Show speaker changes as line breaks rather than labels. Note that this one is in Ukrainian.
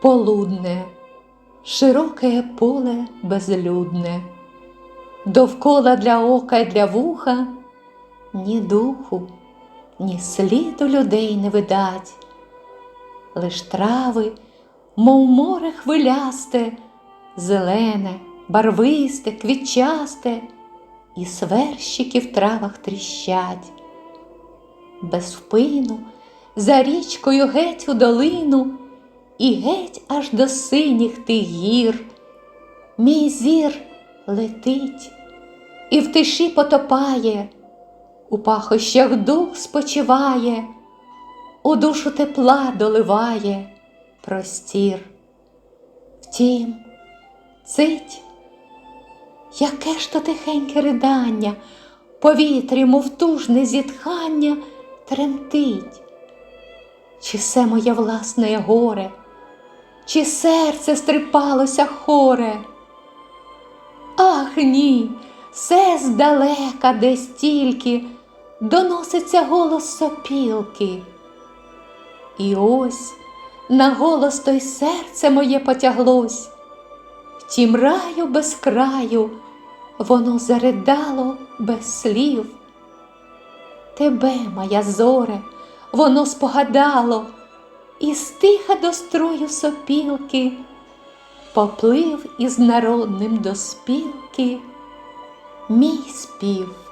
полудне, широке поле безлюдне, довкола для ока й для вуха ні духу, ні сліду людей не видать, лиш трави, мов море хвилясте, зелене, барвисте, квітчасте, і сверщики в травах тріщать. Без впину, за річкою геть у долину, і геть аж до синіх тих гір. Мій зір летить і в тиші потопає, у пахощах дух спочиває, у душу тепла доливає простір. Втім, цить, яке ж то тихеньке ридання, повітрі, мов тужне зітхання, тремтить. Чи все моє власне горе, чи серце стрипалося хоре? Ах ні, все здалека десь тільки доноситься голос сопілки. І ось на голос той серце моє потяглось, тім раю без краю воно заридало без слів. Тебе, моя зоре, воно спогадало, і стиха до строю сопілки поплив із народним до спілки мій спів.